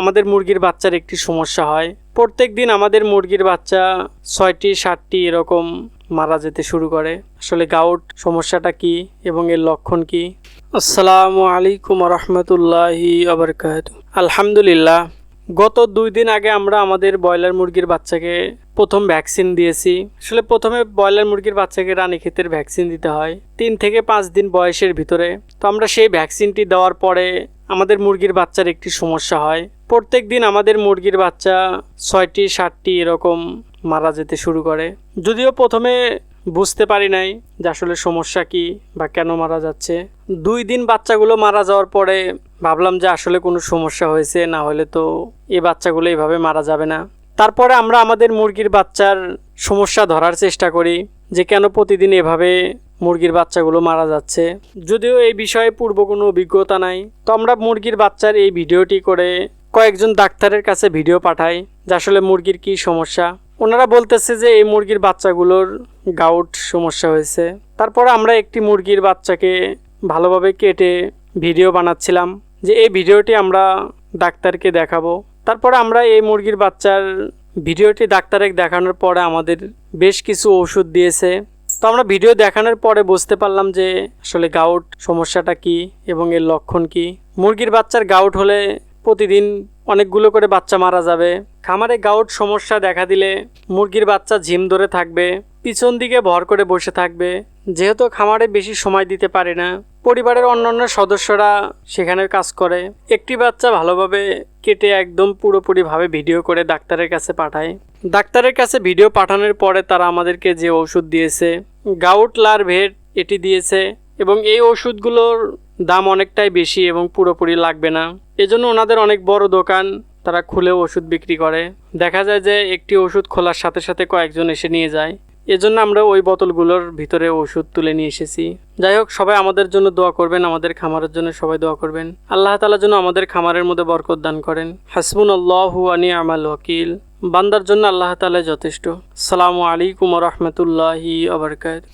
আমাদের মুরগির বাচ্চার একটি সমস্যা হয়। প্রত্যেক দিন আমাদের মুরগির বাচ্চা ছয়টি, সাতটি এরকম মারা যেতে শুরু করে। আসলে গাউট সমস্যাটা কি এবং এর লক্ষণ কি? আসসালামু আলাইকুম রহমতুল্লাহি আলহামদুলিল্লাহ, গত দুই দিন আগে আমরা আমাদের ব্রয়লার মুরগির বাচ্চাকে প্রথম ভ্যাকসিন দিয়েছি। আসলে প্রথমে ব্রয়লার মুরগির বাচ্চাকে রানীক্ষেতের ভ্যাকসিন দিতে হয়, তিন থেকে পাঁচ দিন বয়সের ভিতরে। তো আমরা সেই ভ্যাকসিনটি দেওয়ার পরে আমাদের মুরগির বাচ্চার একটি সমস্যা হয়। প্রত্যেক দিন আমাদের মুরগির বাচ্চা ছয়টি, সাতটি এরকম মারা যেতে শুরু করে। যদিও প্রথমে বুঝতে পারি নাই যে আসলে সমস্যা কি বা কেন মারা যাচ্ছে। দুই দিন বাচ্চাগুলো মারা যাওয়ার পরে ভাবলাম যে আসলে কোনো সমস্যা হয়েছে, না হলে তো এই বাচ্চাগুলো এইভাবে মারা যাবে না। তারপরে আমরা আমাদের মুরগির বাচ্চার সমস্যা ধরার চেষ্টা করি যে কেন প্রতিদিন এভাবে মুরগির বাচ্চাগুলো মারা যাচ্ছে। যদিও এই বিষয়ে পূর্ব কোনো অভিজ্ঞতা নাই। তো আমরা মুরগির বাচ্চার এই ভিডিওটি করে কয়েকজন ডাক্তারের কাছে ভিডিও পাঠাই যে আসলে মুরগির কি সমস্যা। ওনারা বলতেছে যে এই মুরগির বাচ্চাগুলোর গাউট সমস্যা হয়েছে। তারপর আমরা একটি মুরগির বাচ্চাকে ভালোভাবে কেটে ভিডিও বানাচ্ছিলাম যে এই ভিডিওটি আমরা ডাক্তারকে দেখাবো। তারপরে আমরা এই মুরগির বাচ্চার ভিডিওটি ডাক্তারে দেখানোর পরে আমাদের বেশ কিছু ওষুধ দিয়েছে। তো আমরা ভিডিও দেখানোর পরে বুঝতে পারলাম যে আসলে গাউট সমস্যাটা কি এবং এর লক্ষণ কি। মুরগির বাচ্চার গাউট হলে প্রতিদিন অনেকগুলো করে বাচ্চা মারা যাবে। খামারে গাউট সমস্যা দেখা দিলে মুরগির বাচ্চা ঝিম ধরে থাকবে, পিছন দিকে ভর করে বসে থাকবে। যেহেতু খামারে বেশি সময় দিতে পারে না, পরিবারের অন্যান্য সদস্যরা সেখানে কাজ করে। একটি বাচ্চা ভালোভাবে কেটে একদম পুরোপুরিভাবে ভিডিও করে ডাক্তারের কাছে পাঠায়। ডাক্তারের কাছে ভিডিও পাঠানোর পরে তারা আমাদেরকে যে ওষুধ দিয়েছে, গাউট, লার্ভেট এটি দিয়েছে এবং এই ওষুধগুলোর দাম অনেকটাই বেশি এবং পুরোপুরি লাগবে না। এজন্য ওনাদের অনেক বড় দোকান, তারা খুলেও ওষুধ বিক্রি করে। দেখা যায় যে একটি ওষুধ খোলার সাথে সাথে কয়েকজন এসে নিয়ে যায়। এজন্য আমরা ওই বোতলগুলোর ভিতরে ওষুধ তুলে নিয়ে এসেছি। যাই হোক, সবাই আমাদের জন্য দোয়া করবেন, আমাদের খামারের জন্য সবাই দোয়া করবেন। আল্লাহ তালার জন্য আমাদের খামারের মধ্যে বরকত দান করেন। হাসবুন আল্লাহ আনি আমাল ওয়াকিল। বান্দার জন্য আল্লাহ তালা যথেষ্ট। সালামু আলাইকুম রহমতুল্লাহি আবরকাত